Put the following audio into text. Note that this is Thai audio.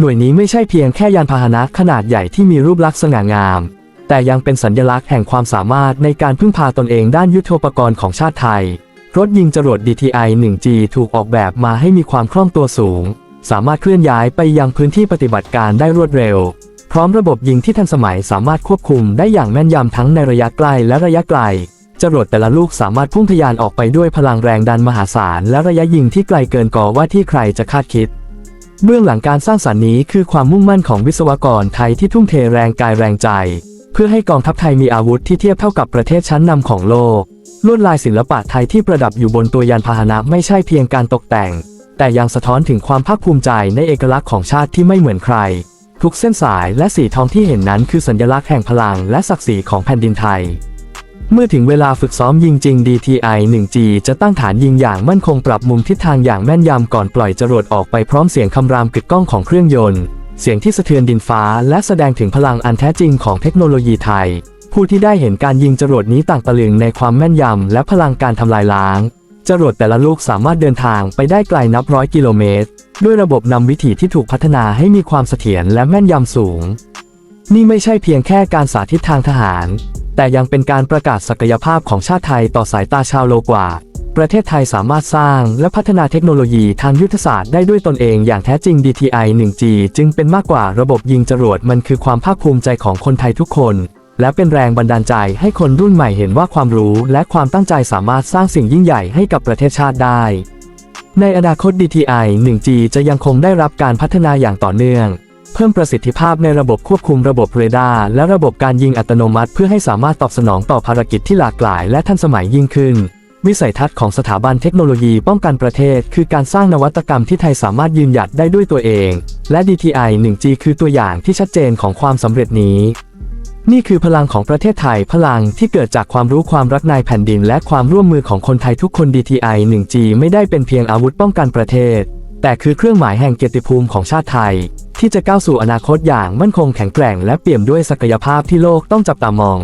หน่วยนี้ไม่ใช่เพียงแค่ยานพาหนะขนาดใหญ่ที่มีรูปลักษณ์สง่างาม แต่ยังเป็นสัญลักษณ์แห่งความสามารถในการพึ่งพาตนเองด้านยุทโธปกรณ์ของชาติไทย รถยิงจรวด DTI 1G ถูกออกแบบมาให้มีความคล่องตัวสูง สามารถเคลื่อนย้ายไปยังพื้นที่ปฏิบัติการได้รวดเร็ว พร้อมระบบยิงที่ทันสมัยสามารถควบคุมได้อย่างแม่นยำทั้งในระยะใกล้และระยะไกลจรวดแต่ละลูกสามารถพุ่งทะยานออกไปด้วยพลังแรงดันมหาศาลและระยะยิงที่ไกลเกินกว่าว่าที่ใครจะคาดคิด เบื้องหลังการสร้างสรรค์นี้คือความมุ่งมั่นของวิศวกรไทยที่ทุ่มเทแรงกายแรงใจ เพื่อให้กองทัพไทยมีอาวุธที่เทียบเท่ากับประเทศชั้นนำของโลก ลวดลายศิลปะไทยที่ประดับอยู่บนตัวยานพาหนะไม่ใช่เพียงการตกแต่ง แต่ยังสะท้อนถึงความภาคภูมิใจในเอกลักษณ์ของชาติที่ไม่เหมือนใคร ทุกเส้นสายและสีทองที่เห็นนั้นคือสัญลักษณ์แห่งพลังและศักดิ์ศรีของแผ่นดินไทย เมื่อถึงเวลาฝึกซ้อมยิงจริง DTI 1G จะตั้งฐานยิงอย่างมั่นคงปรับมุมทิศทางอย่างแม่นยำก่อนปล่อยจรวดออกไปพร้อมเสียงคำรามกึกก้องของเครื่องยนต์ เสียงที่สะเทือนดินฟ้าและแสดงถึงพลังอันแท้จริงของเทคโนโลยีไทย ผู้ที่ได้เห็นการยิงจรวดนี้ต่างตะลึงในความแม่นยำและพลังการทำลายล้าง จรวดแต่ละลูกสามารถเดินทางไปได้ไกลนับร้อยกิโลเมตร ด้วยระบบนำวิถีที่ถูกพัฒนาให้มีความเสถียรและแม่นยำสูง นี่ไม่ใช่เพียงแค่การสาธิตทางทหาร แต่ยังเป็นการประกาศศักยภาพของชาติไทยต่อสายตาชาวโลกว่า ประเทศไทยสามารถสร้างและพัฒนาเทคโนโลยีทางยุทธศาสตร์ได้ด้วยตนเองอย่างแท้จริง DTI 1G จึงเป็นมากกว่าระบบยิงจรวดมันคือความภาคภูมิใจของคนไทยทุกคน และเป็นแรงบันดาลใจให้คนรุ่นใหม่เห็นว่าความรู้และความตั้งใจสามารถสร้างสิ่งยิ่งใหญ่ให้กับประเทศชาติได้ในอนาคต DTI 1G จะยังคงได้รับการพัฒนาอย่างต่อเนื่อง เพิ่มประสิทธิภาพในระบบควบคุมระบบเรดาร์และระบบการยิงอัตโนมัติ เพื่อให้สามารถตอบสนองต่อภารกิจที่หลากหลาย และทันสมัยยิ่งขึ้น วิสัยทัศน์ของสถาบันเทคโนโลยีป้องกันประเทศ คือการสร้างนวัตกรรมที่ไทยสามารถยืนหยัดได้ด้วยตัวเอง และ DTI 1G คือตัวอย่างที่ชัดเจนของความสำเร็จนี้นี่คือพลังของประเทศไทยพลังที่เกิดจากความรู้ความรักในแผ่นดิน และความร่วมมือของคนไทยทุกคน DTI 1G ไม่ได้เป็นเพียงอาวุธป้องกันประเทศ แต่คือเครื่องหมายแห่งเกียรติภูมิของชาติไทย ที่จะก้าวสู่อนาคตอย่างมั่นคงแข็งแกร่งและเปี่ยมด้วยศักยภาพที่โลกต้องจับตามอง